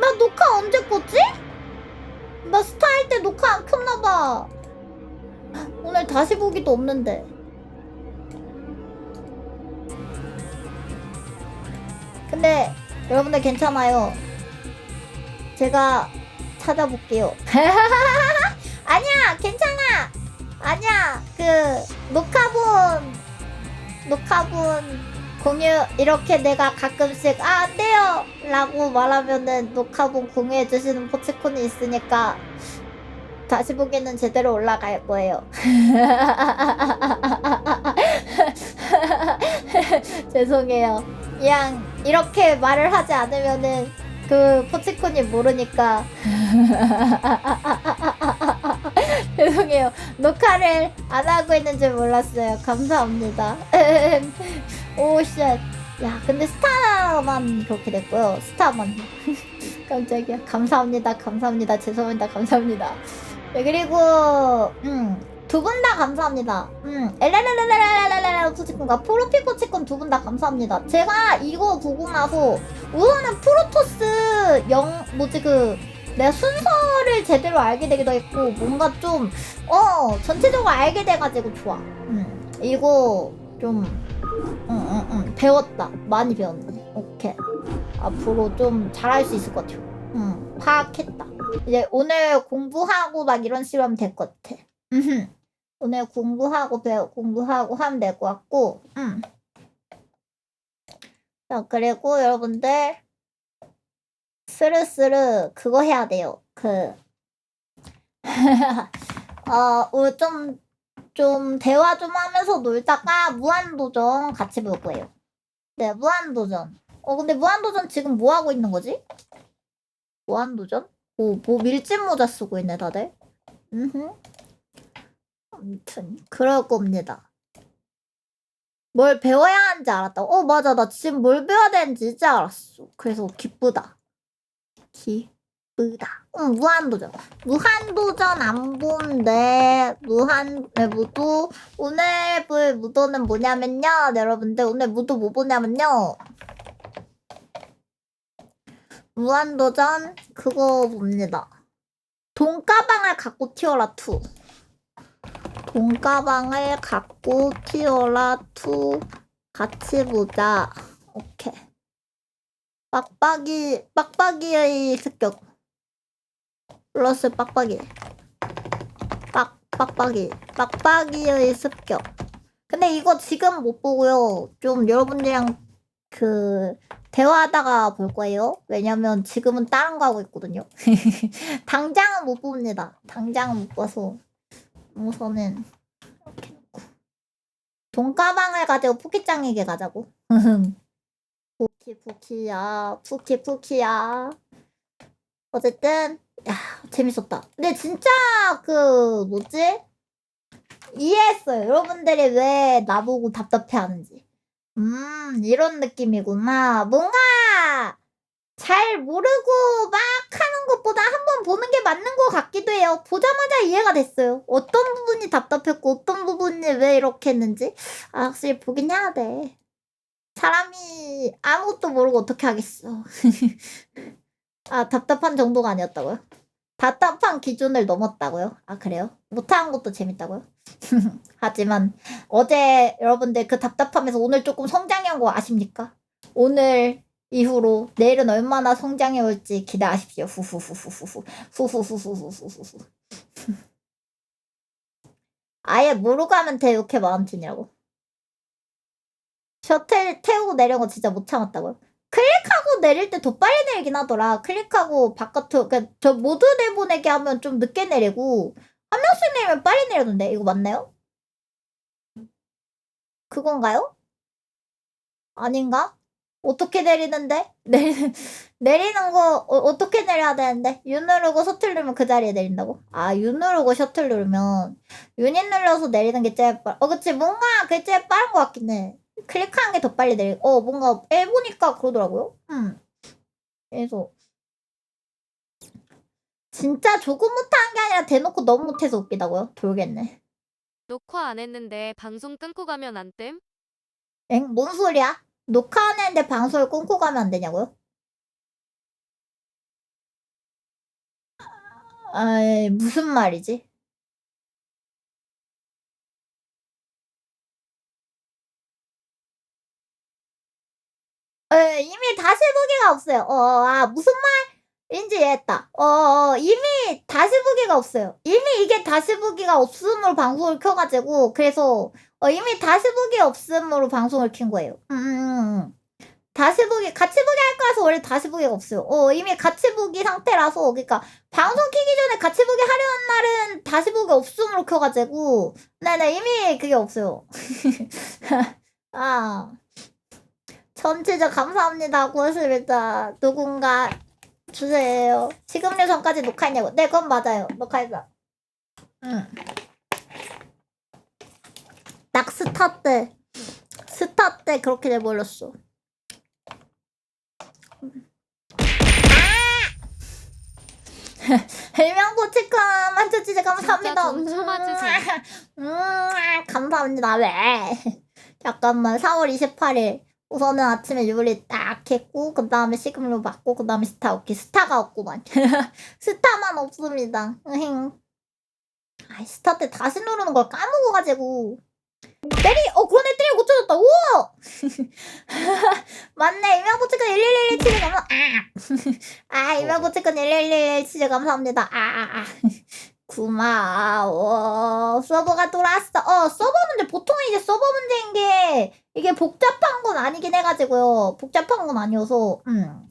나 녹화 언제 껐지? 나 스타 할때 녹화 안 켰나봐. 오늘 다시 보기도 없는데. 근데 여러분들 괜찮아요. 제가 찾아볼게요. 아니야, 괜찮아. 아니야, 그 녹화본 녹화본 공유 이렇게 내가 가끔씩 아, 안 돼요 라고 말하면은 녹화본 공유해 주시는 포치콘이 있으니까 다시 보기에는 제대로 올라갈 거예요. 죄송해요. 그냥 이렇게 말을 하지 않으면은 그 포치콘이 모르니까 죄송해요. 녹화를 안 하고 있는 줄 몰랐어요. 감사합니다. 오쉣. 야, 근데 스타만 그렇게 됐고요. 스타만. 깜짝이야. 감사합니다. 감사합니다. 죄송합니다. 감사합니다. 네, 그리고, 음, 두 분 다 감사합니다. 음, 엘랄랄랄랄랄랄랄 소치콘과 프로피코치콘 두 분 다 감사합니다. 제가 이거 보고 나서 우선은 프로토스 영, 뭐지 그, 내가 순서를 제대로 알게 되기도 했고, 뭔가 좀, 어, 전체적으로 알게 돼가지고 좋아. 음, 이거 좀 응, 응, 응, 배웠다. 많이 배웠네. 오케이. 앞으로 좀 잘할 수 있을 것 같아요. 응, 파악했다. 이제 오늘 공부하고 막 이런 식으로 하면 될 것 같아. 오늘 공부하고 배우 공부하고 하면 될 것 같고, 음. 자, 그리고 여러분들, 스르스르 그거 해야 돼요. 그, 어, 우리 좀, 좀 대화 좀 하면서 놀다가 무한도전 같이 볼 거예요. 네, 무한도전. 어, 근데 무한도전 지금 뭐 하고 있는 거지? 무한도전? 오, 뭐 밀짚 모자 쓰고 있네, 다들. 음흠. 아무튼, 그럴 겁니다. 뭘 배워야 하는지 알았다. 어, 맞아. 나 지금 뭘 배워야 되는지 이제 알았어. 그래서 기쁘다. 기 쁘다. 응, 무한도전. 무한도전 안 본데, 무한, 네, 무도. 오늘 볼 무도는 뭐냐면요. 네, 여러분들, 오늘 무도 뭐 보냐면요. 무한도전, 그거 봅니다. 돈가방을 갖고 튀어라 2. 돈가방을 갖고 튀어라 2 같이 보자. 오케이. 빡빡이, 빡빡이의 습격. 플러스 빡빡이. 빡, 빡빡이. 빡빡이의 습격. 근데 이거 지금 못 보고요. 좀 여러분들이랑 그, 대화하다가 볼 거예요. 왜냐면 지금은 다른 거 하고 있거든요. 당장은 못 봅니다. 당장은 못 봐서. 우선은, 이렇게 놓고. 돈가방을 가지고 푸키짱에게 가자고. 푸키, 푸키야. 푸키, 푸키야. 어쨌든, 야, 재밌었다. 근데 진짜, 그, 뭐지? 이해했어요. 여러분들이 왜 나보고 답답해 하는지. 음, 이런 느낌이구나. 뭔가, 잘 모르고 막 하는 것보다 한번 보는 게 맞는 것 같기도 해요. 보자마자 이해가 됐어요. 어떤 부분이 답답했고, 어떤 부분이 왜 이렇게 했는지. 아, 확실히 보긴 해야 돼. 사람이 아무것도 모르고 어떻게 하겠어. 아, 답답한 정도가 아니었다고요? 답답한 기준을 넘었다고요? 아, 그래요? 못한 것도 재밌다고요? 하지만 어제 여러분들 그 답답함에서 오늘 조금 성장한 거 아십니까? 오늘 이후로 내일은 얼마나 성장해 올지 기대하십시오. 후후후후후후 후후후후후후후 아예 모르고 하면 돼 이렇게 마음 드냐고. 셔틀 태우고 내려온 거 진짜 못 참았다고요? 클릭하고 내릴 때 더 빨리 내리긴 하더라. 클릭하고 바깥으로, 그러니까 저 모두 내보내게 하면 좀 늦게 내리고, 한 명씩 내리면 빨리 내려던데. 이거 맞나요? 그건가요? 아닌가? 어떻게 내리는데? 내리는, 내리는 거, 어, 떻게 내려야 되는데? U 누르고 셔틀 누르면 그 자리에 내린다고? 아, U 누르고 셔틀 누르면, 유닛 눌러서 내리는 게 제일 빨, 어, 그치. 뭔가 그게 제일 빠른 것 같긴 해. 클릭하는 게 더 빨리 내리, 어, 뭔가 해보니까 그러더라고요. 음. 그래서. 진짜 조금 못한 게 아니라 대놓고 너무 못해서 웃기다고요? 돌겠네. 녹화 안 했는데 방송 끊고 가면 안 됨? 엥? 뭔 소리야? 녹화하는데 방송을 끊고 가면 안 되냐고요? 아이, 무슨 말이지? 에, 이미 다시 보기가 없어요. 어, 아, 무슨 말인지 이해했다. 어, 어, 이미 다시 보기가 없어요. 이미 이게 다시 보기가 없음으로 방송을 켜가지고, 그래서, 어, 이미 다시 보기 없음으로 방송을 킨 거예요. 음, 음, 음. 다시 보기, 같이 보기 할 거라서 원래 다시 보기가 없어요. 어, 이미 같이 보기 상태라서, 그러니까, 방송 키기 전에 같이 보기 하려는 날은 다시 보기 없음으로 켜가지고, 네네, 이미 그게 없어요. 아. 전체적 감사합니다. 고맙습니다. 누군가 주세요. 지금요 전까지 녹화했냐고. 네, 그건 맞아요. 녹화했어. 응. 딱 스타 때. 스타 때 그렇게 돼버렸어. 일명고 체크 만져주세 감사합니다. 진짜 좀 참아주세요. 음, 감사합니다. 왜? 잠깐만 4월 28일 우선은 아침에 유리 딱 했고 그 다음에 시금로 받고 그 다음에 스타 오케이 스타가 없구만. 스타만 없습니다. 아이 스타 때 다시 누르는 걸 까먹어가지고. 때리 어 그러네 때리 고쳐졌다. 우와! 맞네. 이명고치권 1111 치즈 감사 아 이명고치권 1111 치즈 감사합니다. 아아아. 고마워. 서버가 돌아왔어. 어 서버 문제 보통 이제 서버 문제인 게 이게 복잡한 건 아니긴 해가지고요 복잡한 건 아니어서 음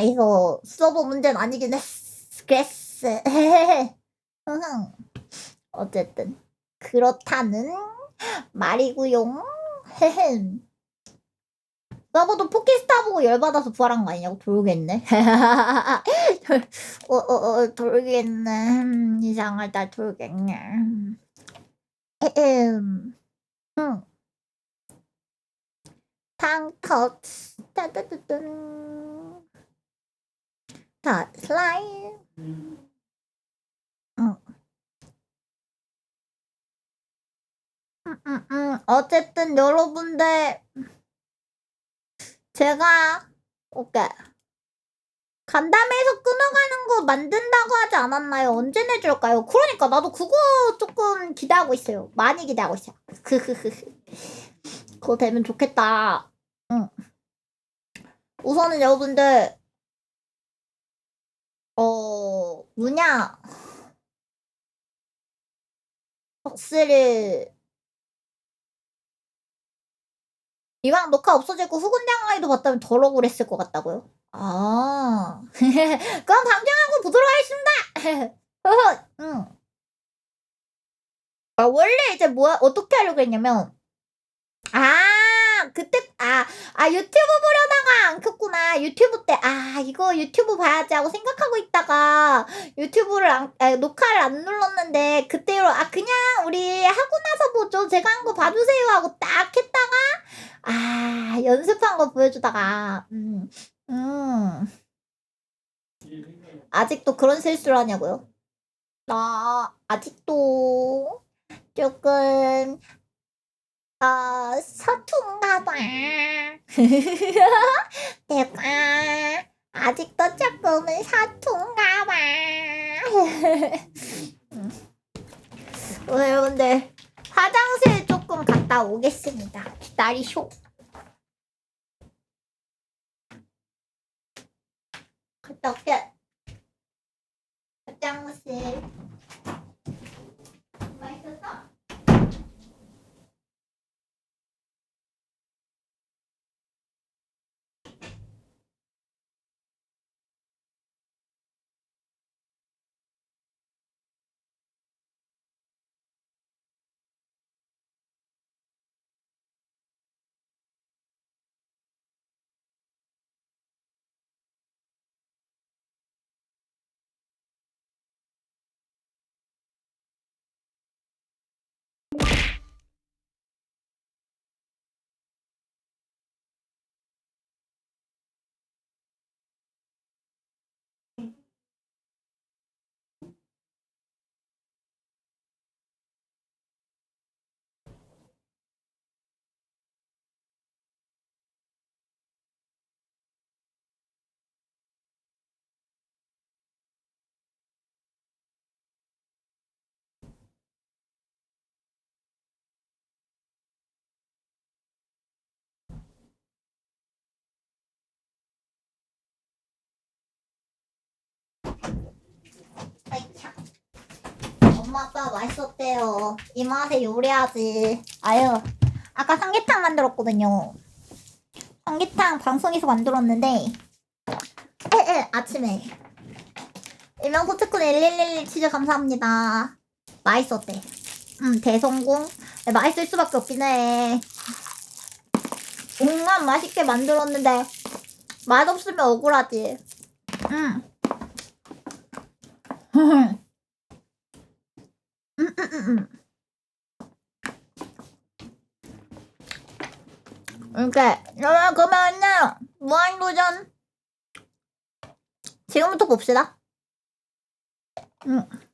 이거 서버 문제는 아니긴 했어 그랬어. 어쨌든 그렇다는 말이구용 서버도 포키스타 보고 열받아서 부활한 거 아니냐고 돌겠네 어, 어, 어, 돌겠네. 음, 이상하다, 돌겠네. 음, 음. 탕터, 따따따딴. 다, 슬라이. 음. 음, 음, 음. 어쨌든 여러분들, 제가, 오케이. 간담회에서 끊어가는 거 만든다고 하지 않았나요? 언제 내줄까요? 그러니까 나도 그거 조금 기대하고 있어요. 많이 기대하고 있어요. 그거 되면 좋겠다. 응. 우선은 여러분들 어 뭐냐 박스를 이왕 녹화 없어지고 후군장아이도 봤다면 덜 억울했을 것 같다고요? 아, 그럼 방정하고 보도록 하겠습니다. 응. 아, 원래 이제 뭐, 어떻게 하려고 했냐면, 아, 그때, 아, 아, 유튜브 보려다가 안 켰구나. 유튜브 때, 아, 이거 유튜브 봐야지 하고 생각하고 있다가, 유튜브를 안, 아, 녹화를 안 눌렀는데, 그때로, 아, 그냥 우리 하고 나서 보죠. 제가 한 거 봐주세요 하고 딱 했다가, 아, 연습한 거 보여주다가, 음. 음. 아직도 그런 실수를 하냐고요? 나 아직도 조금 어 서툰가 봐. 오빠 맛있었대요. 이 맛에 요리하지. 아유, 아까 삼계탕 만들었거든요. 삼계탕 방송에서 만들었는데, 에에, 아침에. 일명 포트콘 1111 치즈 감사합니다. 맛있었대. 음, 대성공. 네, 맛있을 수밖에 없긴 해. 온갖 맛있게 만들었는데, 맛없으면 억울하지. 음. 이렇게 여러분 그러면은 무한도전 지금부터 봅시다. 음.